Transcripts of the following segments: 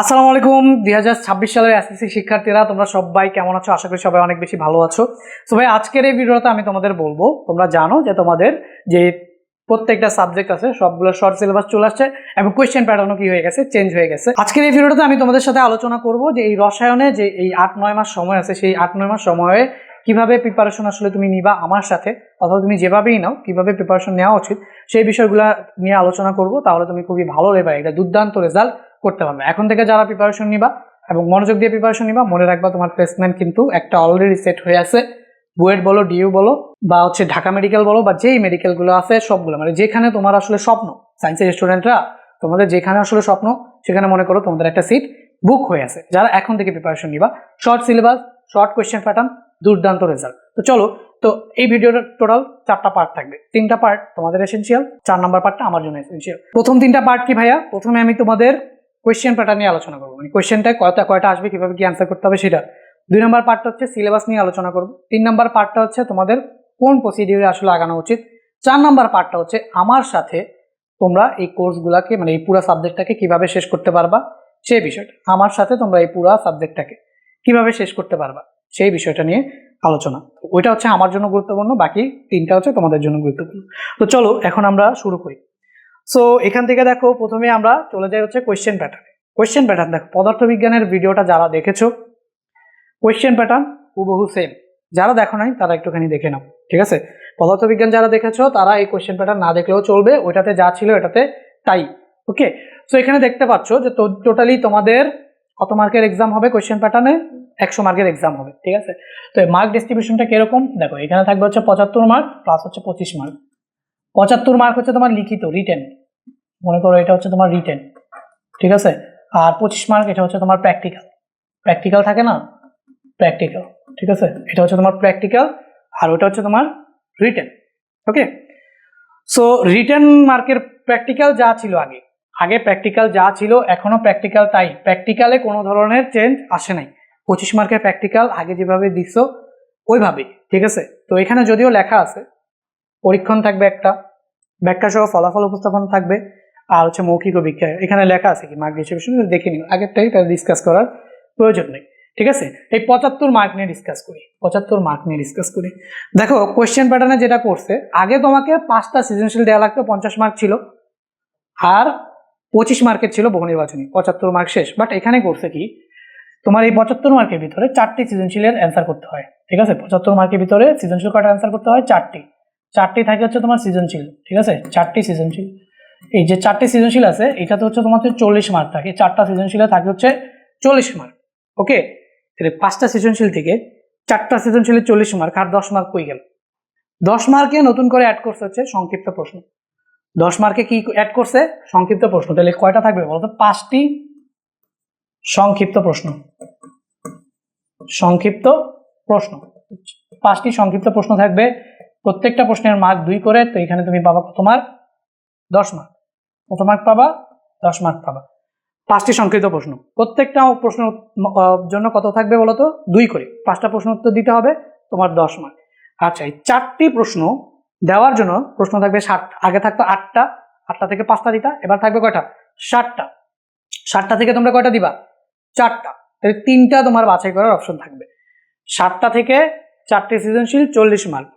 আসসালামু আলাইকুম। দুই হাজার ছাব্বিশ সালের এসএসসি শিক্ষার্থীরা, তোমরা সবাই কেমন আছো? আশা করি সবাই অনেক বেশি ভালো আছো। তো ভাই, আজকের এই ভিডিওতে আমি তোমাদের বলব, তোমরা জানো যে তোমাদের যে প্রত্যেকটা সাবজেক্ট আছে, সবগুলো শর্ট সিলেবাস চলে আসছে এবং কোয়েশ্চেন প্যাটার্নও কি হয়ে গেছে চেঞ্জ হয়ে গেছে। আজকের এই ভিডিওতে আমি তোমাদের সাথে আলোচনা করব যে এই রসায়নে যে এই আট, নয় মাস সময় আছে, সেই আট, নয় মাস সময়ে কীভাবে প্রিপারেশন আসলে তুমি নিবা আমার সাথে, অথবা তুমি যেভাবেই নাও, কীভাবে প্রিপারেশন নেওয়া উচিত, সেই বিষয়গুলো নিয়ে আলোচনা করব, তাহলে তুমি খুবই ভালো লেবার এটা দুর্দান্ত রেজাল্ট করতে পারবে এখন থেকে যারা প্রিপারেশন নিবা এবং মনোযোগ দিয়ে প্রিপারেশন নিবা, মনে রাখবা তোমার প্লেসমেন্ট কিন্তু একটা অলরেডি সেট হয়ে আছে। বুয়েট বলো ডিউ বলো, বা হচ্ছে ঢাকা মেডিকেল বলো, বা যেই মেডিকেলগুলো আছে সবগুলো। মানে যেখানে তোমার আসলে স্বপ্ন সায়েন্সের স্টুডেন্টরা তোমাদের যেখানে আসলে স্বপ্ন, সেখানে মনে করো তোমাদের একটা সিট বুক হয়ে আছে। যারা এখন থেকে প্রিপারেশন নিবা short syllabus short question pattern দুর্দান্ত রেজাল্ট তো চলো, তো এই ভিডিওটা টোটাল চারটা পার্ট থাকবে। তিনটা পার্ট তোমাদের এসেন্সিয়াল চার নাম্বার পার্টটা আমার জন্য এসেন্সিয়াল প্রথম তিনটা পার্ট কি ভাইয়া? প্রথমে আমি তোমাদের কোয়েশ্চেন প্যাটার্ন নিয়ে আলোচনা করব। মানে কোয়েশ্চেনটা কয়টা কয়টা আসবে, কীভাবে কি অ্যান্সার করতে হবে সেটা। দুই নম্বর পার্টটা হচ্ছে সিলেবাস নিয়ে আলোচনা করব। তিন নম্বর পার্টটা হচ্ছে তোমাদের কোন প্রসিডিউরে আসলে আগানো উচিত। চার নম্বর পার্টটা হচ্ছে আমার সাথে তোমরা এই কোর্সগুলোকে মানে এই পুরো সাবজেক্টটাকে কীভাবে শেষ করতে পারবা, সেই বিষয়টা। আমার সাথে তোমরা এই পুরো সাবজেক্টটাকে কীভাবে শেষ করতে পারবা, সেই বিষয়টা নিয়ে আলোচনা। ওইটা হচ্ছে আমার জন্য গুরুত্বপূর্ণ, বাকি তিনটা হচ্ছে তোমাদের জন্য গুরুত্বপূর্ণ। তো চলো, এখন আমরা শুরু করি। সো এখান থেকে দেখো প্রথমে আমরা চলে যাই হচ্ছে কোয়েশ্চেন প্যাটার্নে কোয়েশ্চেন প্যাটার্ন দেখো, পদার্থবিজ্ঞানের ভিডিওটা যারা দেখেছ কোয়েশ্চেন প্যাটার্ন হুবহু সেম যারা দেখো নাই, তারা একটুখানি দেখে নাও, ঠিক আছে? পদার্থবিজ্ঞান যারা দেখেছ, তারা এই কোয়েশ্চেন প্যাটার্ন না দেখলেও চলবে, ওইটাতে যা ছিল এটাতে তাই ওকে সো এখানে দেখতে পাচ্ছ যে টোটালি তোমাদের কত মার্কের এক্সাম হবে কোয়েশ্চেন প্যাটার্নে একশো মার্কের এক্সাম হবে, ঠিক আছে? তো মার্ক ডিস্ট্রিবিউশনটা কীরকম? দেখো, এখানে থাকবে হচ্ছে পঁচাত্তর মার্ক প্লাস হচ্ছে পঁচিশ মার্ক পঁচাত্তর মার্ক হচ্ছে তোমার লিখিত রিটেন মনে করো এটা হচ্ছে তোমার রিটেন ঠিক আছে? আর পঁচিশ মার্ক এটা হচ্ছে তোমার প্র্যাকটিক্যাল প্র্যাকটিক্যাল থাকে না? প্র্যাকটিক্যাল ঠিক আছে? এটা হচ্ছে তোমার প্র্যাকটিক্যাল আর ওটা হচ্ছে তোমার রিটেন ওকে সো রিটেন মার্কের প্র্যাকটিক্যাল যা ছিল আগে আগে প্র্যাকটিক্যাল যা ছিল, এখনও প্র্যাকটিক্যাল তাই। প্র্যাকটিক্যালে কোনো ধরনের চেঞ্জ আসে নাই। পঁচিশ মার্কের প্র্যাকটিক্যাল আগে যেভাবে দিচ্ছ ওইভাবেই, ঠিক আছে? তো এখানে যদিও লেখা আছে পরীক্ষণ থাকবে একটা ব্যাখ্যা সহ ফলাফল উপস্থাপন থাকবে, আর হচ্ছে মৌখিক অভিজ্ঞা এখানে লেখা আছে কি মার্ক ডিস্ট্রিবিউশন দেখে নিও। আগেরটাই তাহলে ডিসকাস করার প্রয়োজন নেই। ঠিক আছে? এই পঁচাত্তর মার্ক নিয়ে ডিসকাস করি। পঁচাত্তর মার্ক নিয়ে ডিসকাস করি। দেখো কোয়েশ্চেন প্যাটার্নে যেটা করছে, আগে তোমাকে পাঁচটা সৃজনশীল দেওয়া লাগতো, পঞ্চাশ মার্ক ছিল, আর পঁচিশ মার্কের ছিল বহু নির্বাচনী পঁচাত্তর মার্ক শেষ। বাট এখানে করছে কি, তোমার এই পঁচাত্তর মার্কের ভিতরে চারটি সৃজনশীলের অ্যান্সার করতে হয়। ঠিক আছে? পঁচাত্তর মার্কের ভিতরে সৃজনশীল কটা অ্যান্সার করতে হয়? চারটি। চারটি থাকে হচ্ছে তোমার সৃজনশীল, ঠিক আছে? চারটি সৃজনশীল। এই যে চারটি সৃজনশীল আছে, এটাতে হচ্ছে তোমার চল্লিশ মার্ক থাকে। চারটা সৃজনশীলে থাকে হচ্ছে চল্লিশ মার্ক ওকে তাহলে পাঁচটা সৃজনশীল থেকে চারটা সৃজনশীলে চল্লিশ মার্ক আর দশ মার্ক কই গেল? দশ মার্কে নতুন করে অ্যাড করছে হচ্ছে সংক্ষিপ্ত প্রশ্ন। দশ মার্কে কি অ্যাড করছে? সংক্ষিপ্ত প্রশ্ন। তাহলে কয়টা থাকবে বলতো? পাঁচটি সংক্ষিপ্ত প্রশ্ন। সংক্ষিপ্ত প্রশ্ন। পাঁচটি সংক্ষিপ্ত প্রশ্ন থাকবে প্রত্যেকটা প্রশ্নের মার্ক দুই করে, তো এখানে তুমি পাবা কত মার্ক দশ মার্ক কত মার্ক পাবা? দশ মার্ক পাবা। পাঁচটি সংক্ষিপ্ত প্রশ্ন। প্রত্যেকটা প্রশ্ন জন্য কত থাকবে বলতো? দুই করে। পাঁচটা প্রশ্ন উত্তর দিতে হবে, তোমার দশ মার্ক আচ্ছা এই চারটি প্রশ্ন দেওয়ার জন্য প্রশ্ন থাকবে ষাট। আগে থাকতো আটটা আটটা থেকে পাঁচটা দিতা, এবার থাকবে কয়টা? ষাটটা। ষাটটা থেকে তোমরা কয়টা দিবা? চারটা। তাহলে তিনটা তোমার বাছাই করার অপশন থাকবে। ষাটটা থেকে চারটে সৃজনশীল, চল্লিশ মার্ক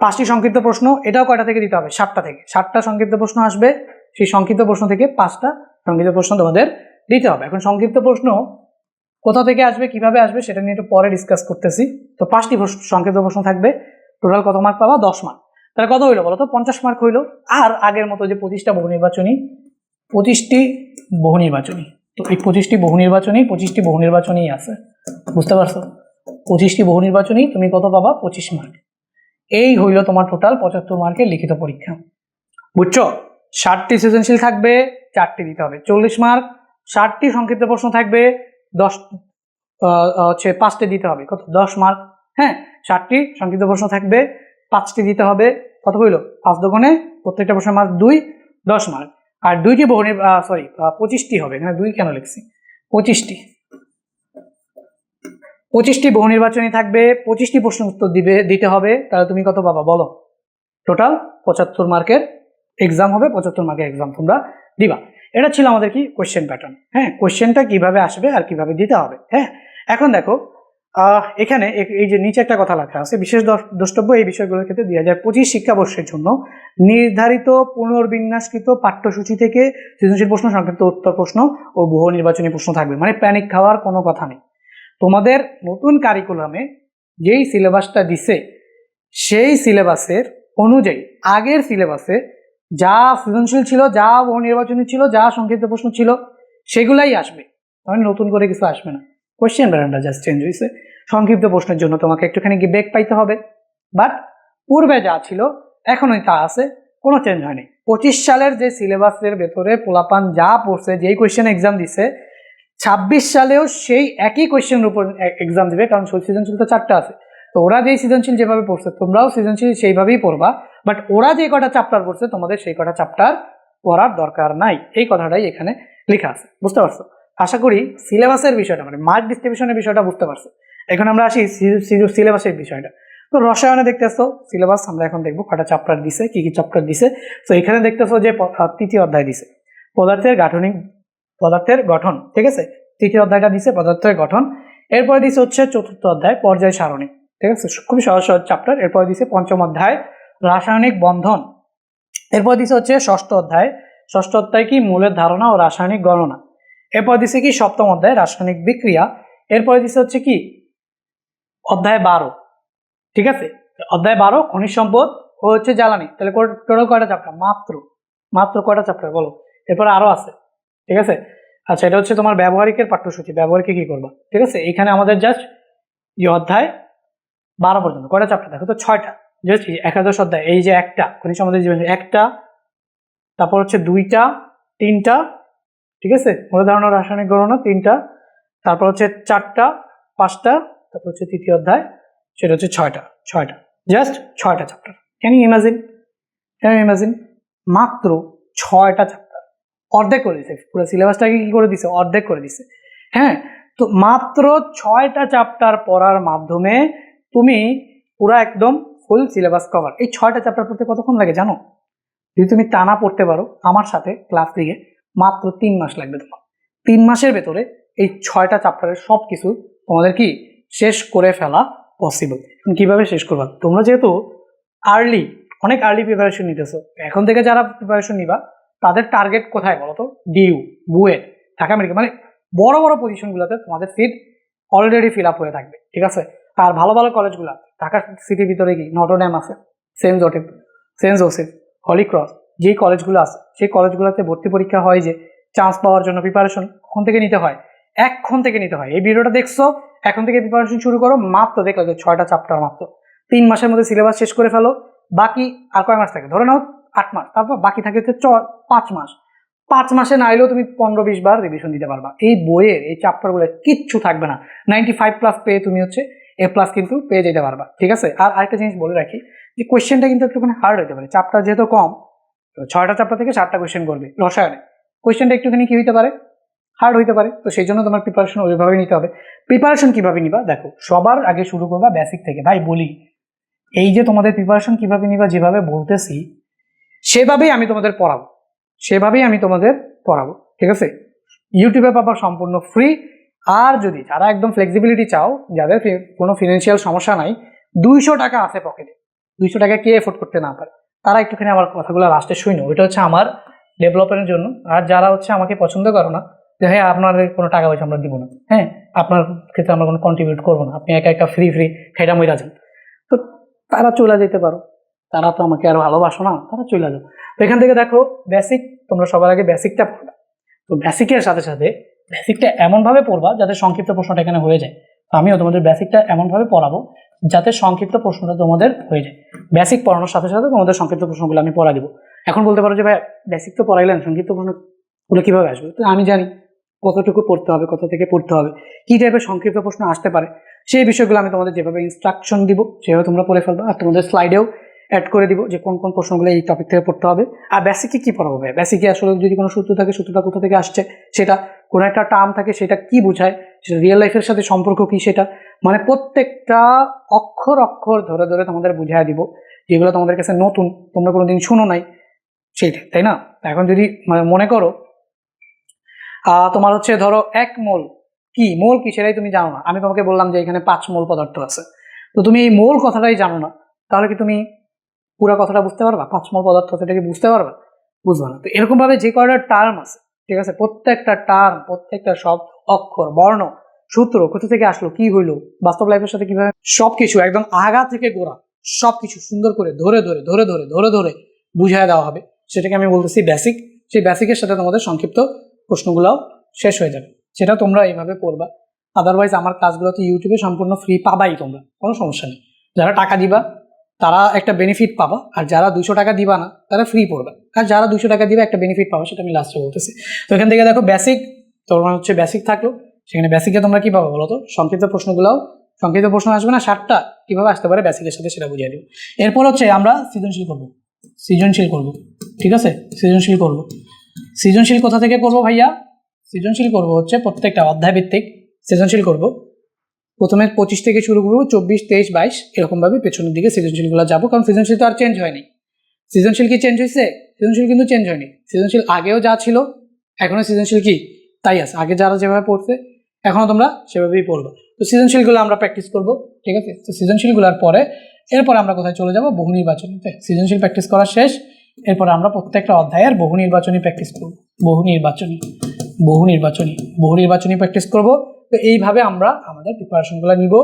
পাঁচটি সংক্ষিপ্ত প্রশ্ন, এটাও কয়টা থেকে দিতে হবে? সাতটা থেকে। সাতটা সংক্ষিপ্ত প্রশ্ন আসবে, সেই সংক্ষিপ্ত প্রশ্ন থেকে পাঁচটা সংক্ষিপ্ত প্রশ্ন তোমাদের দিতে হবে। এখন সংক্ষিপ্ত প্রশ্ন কোথা থেকে আসবে, কীভাবে আসবে, সেটা নিয়ে একটু পরে ডিসকাস করতেছি। তো পাঁচটি সংক্ষিপ্ত প্রশ্ন থাকবে। টোটাল কত মার্ক পাবা? দশ মার্ক তাহলে কত হইল বলো তো পঞ্চাশ মার্ক হইল। আর আগের মতো যে পঁচিশটা বহু নির্বাচনী, পঁচিশটি বহু নির্বাচনী। তো এই পঁচিশটি বহু নির্বাচনী, পঁচিশটি বহু নির্বাচনী আছে। বুঝতে পারছ? পঁচিশটি বহু নির্বাচনী, তুমি কত পাবা? পঁচিশ মার্ক এই হইল তোমার টোটাল পঁচাত্তর মার্কের লিখিত পরীক্ষা। বুঝছ? ষাটটি সৃজনশীল থাকবে, চারটি দিতে হবে। চল্লিশ মার্ক ষাটটি সংক্ষিপ্ত প্রশ্ন থাকবে, দশ হচ্ছে পাঁচটি দিতে হবে। কত? দশ মার্ক হ্যাঁ ষাটটি সংক্ষিপ্ত প্রশ্ন থাকবে, পাঁচটি দিতে হবে। কত হইল? পাঁচ দোকানে প্রত্যেকটা প্রশ্নের মার্ক দুই, দশ মার্ক আর দুইটি বহু সরি পঁচিশটি হবে। এখানে দুই কেন লিখছি? পঁচিশটি। পঁচিশটি বহু নির্বাচনী থাকবে, পঁচিশটি প্রশ্ন উত্তর দিবে, দিতে হবে। তাহলে তুমি কত পাবা বলো? টোটাল পঁচাত্তর মার্কের এক্সাম হবে, পঁচাত্তর মার্কের এক্সাম তোমরা দিবা। এটা ছিল আমাদের কি? কোয়েশ্চেন প্যাটার্ন হ্যাঁ কোয়েশ্চেনটা কীভাবে আসবে আর কীভাবে দিতে হবে হ্যাঁ? এখন দেখো এখানে এই যে নিচে একটা কথা লেখা আছে, বিশেষ দর- দ্রষ্টব্য এই বিষয়গুলোর ক্ষেত্রে দুই হাজার পঁচিশ শিক্ষাবর্ষের জন্য নির্ধারিত পুনর্বিন্যাসকৃত পাঠ্যসূচি থেকে সৃজনশীল প্রশ্ন, সংক্ষিপ্ত উত্তর প্রশ্ন ও বহু নির্বাচনী প্রশ্ন থাকবে। মানে প্যানিক খাওয়ার কোনো কথা নেই। তোমাদের নতুন কারিকুলামে যেই সিলেবাসটা দিছে, সেই সিলেবাসের অনুযায়ী আগের সিলেবাসে যা সৃজনশীল ছিল, যা নির্বাচনী ছিল, যা সংক্ষিপ্ত প্রশ্ন ছিল, সেগুলাই আসবে। মানে নতুন করে কিছু আসবে না। কোয়েশ্চেন প্যাটার্নটা জাস্ট চেঞ্জ হয়েছে সংক্ষিপ্ত প্রশ্নের জন্য তোমাকে একটুখানি গিয়ে ব্রেক পাইতে হবে। বাট পূর্বে যা ছিল, এখনই তা আছে, কোনো চেঞ্জ হয়নি। পঁচিশ সালের যে সিলেবাসের ভেতরে পোলাপান যা পড়ছে, যেই কোয়েশ্চেন এক্সাম দিছে ছাব্বিশ সালেও সেই একই কোয়েশ্চেনের উপর এক্সাম দেবে, কারণ সৃজনশীল তো চারটা আছে। তো ওরা যেই সৃজনশীল যেভাবে পড়ছে, তোমরাও সৃজনশীল সেইভাবেই পড়বা। বাট ওরা যে কটা চ্যাপ্টার পড়ছে, তোমাদের সেই কটা চ্যাপ্টার পড়ার দরকার নাই। এই কথাটাই এখানে লেখা আছে। বুঝতে পারছ? আশা করি সিলেবাসের বিষয়টা মানে মার্ক ডিস্ট্রিবিউশনের বিষয়টা বুঝতে পারছ। এখন আমরা আসি সিলেবাসের বিষয়টা। তো রসায়নে দেখতেছো, সিলেবাস আমরা এখন দেখব কটা চ্যাপ্টার দিছে, কি কি চ্যাপ্টার দিছে। তো এখানে দেখতেছো যে তৃতীয় অধ্যায় দিছে। পদার্থের গাঠনিক পদার্থের গঠন, ঠিক আছে? তৃতীয় অধ্যায়টা দিছে পদার্থের গঠন। এরপরে দিছে হচ্ছে চতুর্থ অধ্যায়, পর্যায় সারণী, ঠিক আছে? খুবই সহজ সহজ চ্যাপ্টার এরপরে দিছে পঞ্চম অধ্যায়, রাসায়নিক বন্ধন। এরপর দিছে হচ্ছে ষষ্ঠ অধ্যায়। ষষ্ঠ অধ্যায় কি? মূলের ধারণা ও রাসায়নিক গণনা। এরপর দিছে কি? সপ্তম অধ্যায়, রাসায়নিক বিক্রিয়া। এরপরে দিছে হচ্ছে কি? অধ্যায় বারো, ঠিক আছে? অধ্যায় বারো, খনিজ সম্পদ ও হচ্ছে জ্বালানি। তাহলে টোটাল কয়টা চ্যাপ্টার মাত্র মাত্র কয়টা চ্যাপ্টার বলো? এরপরে আরও আছে। ঠিক আছে? আচ্ছা এটা হচ্ছে তোমার ব্যবহারিকের পাঠ্যসূচি। ব্যবহারিকে কি করবা? ঠিক আছে? এখানে আমাদের জাস্ট এই অধ্যায় বারো পর্যন্ত, কয়টা চ্যাপ্টার দেখো তো, ছয়টা। জাস্ট একাদশ অধ্যায়, এই যে একটা, খনিজ সম্পদের জীবন একটা, তারপর হচ্ছে দুইটা, তিনটা, ঠিক আছে? মূল ধারণা রাসায়নিক গণনা, তিনটা, তারপর হচ্ছে চারটা, পাঁচটা, তারপর হচ্ছে তৃতীয় অধ্যায়, সেটা হচ্ছে ছয়টা ছয়টা। জাস্ট ছয়টা chapter can imagine can imagine মাত্র ছয়টা চ্যাপ্টার অর্ধেক করে দিছে, পুরো সিলেবাসটাকে কি করে দিছে, অর্ধেক করে দিছে। হ্যাঁ তো মাত্র ছয়টা চ্যাপ্টার পড়ার মাধ্যমে তুমি পুরো একদম ফুল সিলেবাস কভার এই ছয়টা চ্যাপ্টার পড়তে কতক্ষণ লাগে জানো? যদি তুমি টানা পড়তে পারো আমার সাথে ক্লাস থেকে মাত্র তিন মাস লাগবে তোমার। তিন মাসের ভেতরে এই ছয়টা চ্যাপ্টারের সব কিছু তোমাদের কি শেষ করে ফেলা পসিবল কীভাবে শেষ করবা? তোমরা যেহেতু আর্লি অনেক আর্লি প্রিপারেশন নিতেছো। এখন থেকে যারা প্রিপারেশন নিবা তাদের টার্গেট কোথায় বলো তো ডিউ বুয়েট ঢাকা মেডিকেল মানে বড় বড় পজিশনগুলোতে তোমাদের সিট অলরেডি ফিল আপ হয়ে থাকবে, ঠিক আছে? আর ভালো ভালো কলেজগুলো ঢাকা সিটির ভিতরে কি? নটরড্যাম আছে সেন্ট জোটেপ সেন্ট জোসেফ হলি ক্রস যেই কলেজগুলো আছে, সেই কলেজগুলোতে ভর্তি পরীক্ষা হয় যে চান্স পাওয়ার জন্য প্রিপারেশন কখন থেকে নিতে হয়, এখন থেকে নিতে হয়। এই ভিডিওটা দেখছ, এখন থেকে প্রিপারেশন শুরু করো, মাত্র দেখো যে ছয়টা চ্যাপ্টার মাত্র। তিন মাসের মধ্যে সিলেবাস শেষ করে ফেলো, বাকি আর কয় মাস থাকে? ধরে নাও আট মাস, তারপর বাকি থাকে হচ্ছে চ পাঁচ মাস। পাঁচ মাসে না এলেও তুমি পনেরো বিশ বার রিভিশন দিতে পারবা। এই বইয়ের, এই চ্যাপ্টারগুলো কিচ্ছু থাকবে না। নাইনটি ফাইভ প্লাস পেয়ে তুমি হচ্ছে এ প্লাস কিন্তু পেয়ে যেতে পারবা। ঠিক আছে? আর আরেকটা জিনিস বলে রাখি যে কোয়েশ্চেনটা কিন্তু একটুখানি হার্ড হতে পারে। চ্যাপ্টার যেহেতু কম, তো ছয়টা চ্যাপ্টার থেকে চারটা কোয়েশ্চেন করবে রসায়নে। কোয়েশ্চেনটা একটুখানি কি হইতে পারে? হার্ড হইতে পারে। তো সেই জন্য তোমার প্রিপারেশন ওইভাবে নিতে হবে। প্রিপারেশন কীভাবে নিবা? দেখো, সবার আগে শুরু করবা বেসিক থেকে। ভাই, বলি, এই যে তোমাদের প্রিপারেশন কীভাবে নিবা, যেভাবে বলতেছি সেভাবেই আমি তোমাদের পড়াবো। সেভাবেই আমি তোমাদের পড়াবো, ঠিক আছে? ইউটিউবে পাবা সম্পূর্ণ ফ্রি আর যদি যারা একদম ফ্লেক্সিবিলিটি চাও, যাদের কোনো ফিনান্সিয়াল সমস্যা নাই, দুইশো টাকা আছে পকেটে দুইশো টাকা কে এফোর্ড করতে না পারে, তারা একটুখানি আমার কথাগুলো লাস্টে শুনো ওইটা হচ্ছে আমার ডেভেলপমেন্টের জন্য। আর যারা হচ্ছে আমাকে পছন্দ করো না, যে হ্যাঁ আপনার কোনো টাকা পয়সা আমরা দিব না। হ্যাঁ আপনার ক্ষেত্রে আমরা কোনো কন্ট্রিবিউট করব না। আপনি একা একা ফ্রি ফ্রি খেটা মইরা যান। তো তারা চলে যেতে পারো। তারা তো আমাকে আর ভালোবাসো না, তারা চলে যাও তো এখান থেকে দেখো বেসিক তোমরা সবার আগে বেসিকটা পড়বা। তো বেসিকের সাথে সাথে বেসিকটা এমনভাবে পড়বা যাতে সংক্ষিপ্ত প্রশ্নটা এখানে হয়ে যায়। আমিও তোমাদের বেসিকটা এমনভাবে পড়াবো যাতে সংক্ষিপ্ত প্রশ্নটা তোমাদের হয়ে যায়। বেসিক পড়ানোর সাথে সাথে তোমাদের সংক্ষিপ্ত প্রশ্নগুলো আমি পড়া দিব। এখন বলতে পারো যে, ভাই বেসিক তো পড়াইলেন, সংক্ষিপ্ত প্রশ্নগুলো কীভাবে আসবে? তো আমি জানি কতটুকু পড়তে হবে, কত থেকে পড়তে হবে, কী টাইপের সংক্ষিপ্ত প্রশ্ন আসতে পারে। সেই বিষয়গুলো আমি তোমাদের যেভাবে ইনস্ট্রাকশন দিব, সেভাবে তোমরা পড়ে ফেলবে। আর তোমাদের স্লাইডেও অ্যাড করে দিব যে কোন কোন প্রশ্নগুলো এই টপিক থেকে পড়তে হবে। আর বেসিকে কি পড়াবো ভাই? বেসিকে আসলে যদি কোনো সূত্র থাকে, সূত্রটা কোথা থেকে আসছে, সেটা, কোনো একটা টার্ম থাকে, সেটা কি বোঝায়, সেটা রিয়েল লাইফের সাথে সম্পর্ক কি সেটা মানে প্রত্যেকটা অক্ষর অক্ষর ধরে ধরে তোমাদের বুঝাই দিব, যেগুলো তোমাদের কাছে নতুন, তোমরা কোনো দিন শুনো নাই সেইটা তাই না? এখন যদি মানে মনে করো তোমার হচ্ছে ধরো এক মোল, কি? মোল কি সেটাই তুমি জানো না। আমি তোমাকে বললাম যে এখানে পাঁচ মোল পদার্থ আছে। তো তুমি এই মোল কথাটাই জানো না। তাহলে কি তুমি পুরো কথাটা বুঝতে পারবা? পাঁচ মোল পদার্থ সেটা কি বুঝতে পারবা? বুঝবা না। তো এরকম ভাবে যে কয়টা টার্ম আছে, ঠিক আছে? প্রত্যেকটা টার্ম প্রত্যেকটা শব্দ, অক্ষর, বর্ণ, সূত্র কোথা থেকে আসলো, কি হইল, বাস্তব লাইফের সাথে কীভাবে সবকিছু একদম আগা থেকে গোড়া সবকিছু সুন্দর করে ধরে ধরে ধরে ধরে ধরে ধরে বুঝিয়ে দেওয়া হবে। সেটাকে আমি বলতেছি বেসিক সেই বেসিকের সাথে তোমাদের সংক্ষিপ্ত প্রশ্নগুলোও শেষ হয়ে যাবে। সেটা তোমরা এইভাবে পড়বা। আদারওয়াইজ আমার ক্লাসগুলো তো ইউটিউবে সম্পূর্ণ ফ্রি পাবাই তোমরা। কোনো সমস্যা নেই। যারা টাকা দিবা তারা একটা বেনিফিট পাবা, আর যারা দুশো টাকা দিবা না, তারা ফ্রি পড়বে। আর যারা দুশো টাকা দিবে, একটা বেনিফিট পাবা, সেটা আমি লাস্টে বলতেছি। তো এখান থেকে দেখো বেসিক তোমার হচ্ছে বেসিক থাকল। সেখানে বেসিকে তোমরা কি পাবা বলো তো সংক্ষিপ্ত প্রশ্নগুলোও, সংক্ষিপ্ত প্রশ্ন আসবে না ষাটটা কীভাবে আসতে পারে বেসিকের সাথে সেটা বুঝিয়ে দেবো। এরপর হচ্ছে আমরা সৃজনশীল করব। সৃজনশীল করব, ঠিক আছে? সৃজনশীল করব। সৃজনশীল কোথা থেকে করব ভাইয়া? সৃজনশীল করব হচ্ছে প্রত্যেকটা অধ্যায় ভিত্তিক সৃজনশীল করব। প্রথমে পঁচিশ থেকে শুরু করব, চব্বিশ, তেইশ, বাইশ, এরকমভাবে পেছনের দিকে সৃজনশীলগুলো যাব, কারণ সৃজনশীল তো আর চেঞ্জ হয়নি। সৃজনশীল কি চেঞ্জ হয়েছে? সৃজনশীল কিন্তু চেঞ্জ হয়নি। সৃজনশীল আগেও যা ছিল, এখনও সৃজনশীল কি? তাই আছে। আগে যারা যেভাবে পড়ছে, এখনও তোমরা সেভাবেই পড়বে। তো সৃজনশীলগুলো আমরা প্র্যাকটিস করব, ঠিক আছে? তো সৃজনশীলগুলোর পরে, এরপর আমরা কোথায় চলে যাব? বহু নির্বাচনীতে সৃজনশীল প্র্যাকটিস করা শেষ। এরপর আমরা প্রত্যেকটা অধ্যায়ের বহু নির্বাচনী প্র্যাকটিস করব। বহু নির্বাচনী বহু নির্বাচনী বহু নির্বাচনী প্র্যাকটিস করব। তো এইভাবে আমরা আমাদের প্রিপারেশনগুলো নিব।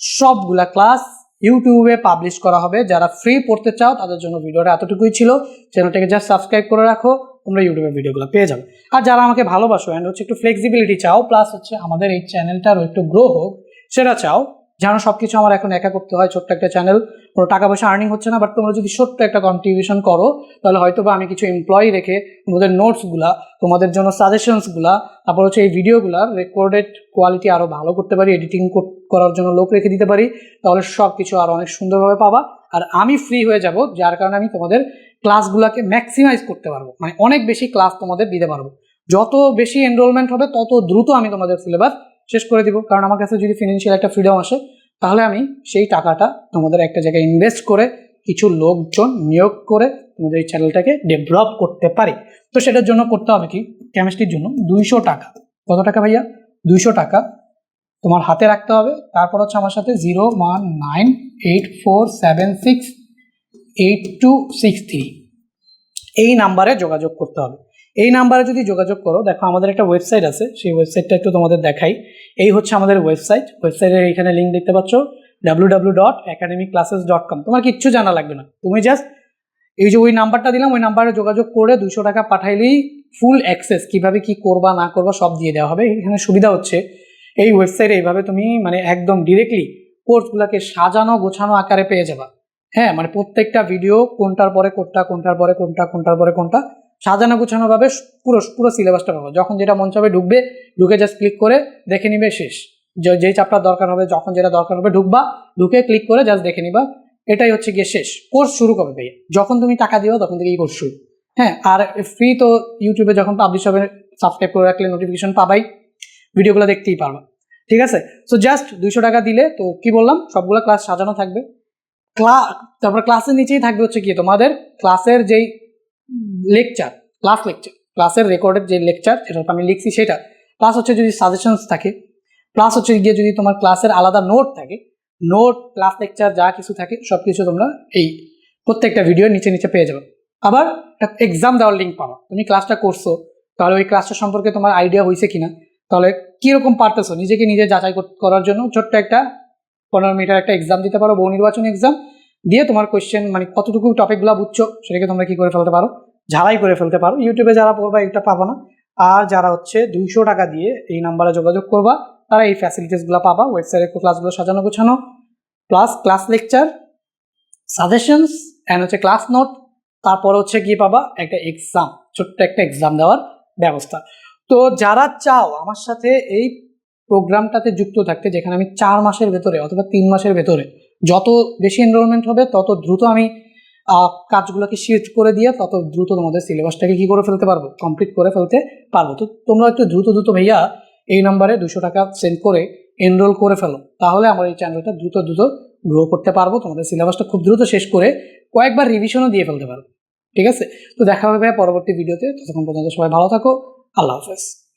সবগুলা ক্লাস ইউটিউবে পাবলিশ করা হবে। যারা ফ্রি পড়তে চাও, তাদের জন্য ভিডিওটা এতটুকুই ছিল। চ্যানেলটাকে জাস্ট সাবস্ক্রাইব করে রাখো, তোমরা ইউটিউবে ভিডিওগুলো পেয়ে যাবে। আর যারা আমাকে ভালোবাসো অ্যান্ড হচ্ছে একটু ফ্লেক্সিবিলিটি চাও প্লাস হচ্ছে আমাদের এই চ্যানেলটারও একটু গ্রো হোক, সেটা চাও জানো সব কিছু আমার এখন একা করতে হয় ছোট্ট একটা চ্যানেল কোনো টাকা পয়সা আর্নিং হচ্ছে না বাট তোমরা যদি ছোট্ট একটা কন্ট্রিবিউশন করো, তাহলে হয়তো বা আমি কিছু এমপ্লয়ি রেখে তোমাদের নোটসগুলা তোমাদের জন্য সাজেশনসগুলা তারপর হচ্ছে এই ভিডিওগুলার রেকর্ডেড কোয়ালিটি আরও ভালো করতে পারি এডিটিং করার জন্য লোক রেখে দিতে পারি, তাহলে সব কিছু আরও অনেক সুন্দরভাবে পাবা। আর আমি ফ্রি হয়ে যাব, যার কারণে আমি তোমাদের ক্লাসগুলোকে ম্যাক্সিমাইজ করতে পারব। মানে অনেক বেশি ক্লাস তোমাদের দিতে পারব। যত বেশি এনরোলমেন্ট হবে, তত দ্রুত আমি তোমাদের সিলেবাস শেষ করে দিব। কারণ আমার কাছে যদি ফিনান্সিয়াল একটা ফ্রিডম আসে, তাহলে আমি সেই টাকাটা তোমাদের একটা জায়গায় ইনভেস্ট করে কিছু লোকজন নিয়োগ করে তোমাদের এই চ্যানেলটাকে ডেভেলপ করতে পারি। তো সেটার জন্য করতে হবে কি? কেমিস্ট্রির জন্য দুইশো টাকা। কত টাকা ভাইয়া? দুইশো টাকা তোমার হাতে রাখতে হবে। তারপর হচ্ছে আমার সাথে zero one nine eight four seven six eight two six three এই নাম্বারে যোগাযোগ করতে হবে। এই নাম্বারে যদি যোগাযোগ করো, দেখো আমাদের একটা ওয়েবসাইট আছে, সেই ওয়েবসাইটটা একটু তোমাদের দেখাই। এই হচ্ছে আমাদের ওয়েবসাইট ওয়েবসাইটের এইখানে লিঙ্ক দেখতে পাচ্ছ W W dot academic classes dot com তোমার কিচ্ছু জানা লাগবে না। তুমি জাস্ট এই যে ওই নাম্বারটা দিলাম, ওই নাম্বারে যোগাযোগ করে দুশো টাকা পাঠাইলেই ফুল অ্যাক্সেস কীভাবে কি করবা, না করবা, সব দিয়ে দেওয়া হবে। এখানে সুবিধা হচ্ছে, এই ওয়েবসাইটে এইভাবে তুমি মানে একদম ডিরেক্টলি কোর্সগুলোকে সাজানো, গোছানো আকারে পেয়ে যাবা। হ্যাঁ মানে প্রত্যেকটা ভিডিও কোনটার পরে কোনটা, কোনটার পরে কোনটা, কোনটার পরে কোনটা সাজানো গোছানো ভাবে পুরো পুরো সিলেবাসটা পাবো। যখন যেটা মন চাবে ঢুকবে, ঢুকে জাস্ট ক্লিক করে দেখে নিবে শেষ। যে- যেই চাপটা দরকার হবে, যখন যেটা দরকার হবে ঢুকবা, ঢুকে ক্লিক করে জাস্ট দেখে নিবা, এটাই হচ্ছে গিয়ে শেষ। কোর্স শুরু কবে ভাইয়া? যখন তুমি টাকা দিও, তখন থেকেই কোর্স শুরু। হ্যাঁ আর ফ্রি তো ইউটিউবে যখন পাবলিশ হবে সাবস্ক্রাইব করে রাখলে নোটিফিকেশন পাবাই। ভিডিওগুলো দেখতেই পারবা। ঠিক আছে? সো জাস্ট দুইশো টাকা দিলে, তো কি বললাম? সবগুলো ক্লাস সাজানো থাকবে। ক্লা তারপর ক্লাসের নিচেই থাকবে হচ্ছে কি তোমাদের ক্লাসের যেই লেকচার ক্লাস লেকচার ক্লাসের রেকর্ডের যে লেকচার যেটা আমি লিখছি সেটা। প্লাস হচ্ছে যদি সাজেশনস থাকে প্লাস হচ্ছে গিয়ে যদি তোমার ক্লাসের আলাদা নোট থাকে নোট ক্লাস লেকচার যা কিছু থাকে সব কিছু তোমরা এই প্রত্যেকটা ভিডিও নিচে নিচে পেয়ে যাবে। আবার একটা এক্সাম দেওয়ার লিঙ্ক পাবা। তুমি ক্লাসটা করছ, তাহলে ওই ক্লাসটা সম্পর্কে তোমার আইডিয়া হয়েছে কিনা, তাহলে কীরকম পারতেছো? নিজেকে নিজে যাচাই করার জন্য ছোট্ট একটা পনেরো মিটার একটা এক্সাম দিতে পারো, বহু নির্বাচনী এক্সাম দিয়ে তোমার কোয়েশ্চেন মানে কতটুকু টপিকগুলো বুঝছ, সেটাকে তোমরা কি করে ফেলতে পারো? ঝালাই করে ফেলতে পারো। ইউটিউবে যারা পড়বা এটা পাবো না। আর যারা হচ্ছে দুইশো টাকা দিয়ে এই নাম্বারে যোগাযোগ করবা, তারা এই ফ্যাসিলিটিসগুলো পাবা। ওয়েবসাইটে ক্লাসগুলো সাজানো গোছানো plus class lecture suggestions and হচ্ছে ক্লাস নোট তারপর হচ্ছে কি পাবা? একটা এক্সাম ছোট্ট একটা এক্সাম দেওয়ার ব্যবস্থা। তো যারা চাও আমার সাথে এই প্রোগ্রামটাতে যুক্ত থাকতে, যেখানে আমি চার মাসের ভেতরে অথবা তিন মাসের ভেতরে যত বেশি এনরোলমেন্ট হবে, তত দ্রুত আমি কাজগুলোকে শিফট করে দিয়ে তত দ্রুত তোমাদের সিলেবাসটাকে কি করে ফেলতে পারব? কমপ্লিট করে ফেলতে পারব। তো তোমরা একটু দ্রুত দ্রুত ভাইয়া এই নাম্বারে দুশো টাকা সেন্ড করে এনরোল করে ফেলো। তাহলে আমার এই চ্যানেলটা দ্রুত দ্রুত গ্রো করতে পারব। তোমাদের সিলেবাসটা খুব দ্রুত শেষ করে কয়েকবার রিভিশনও দিয়ে ফেলতে পারব। ঠিক আছে? তো দেখা হবে পরবর্তী ভিডিওতে ততক্ষণ পর্যন্ত সবাই ভালো থাকো। আল্লাহ হাফেজ।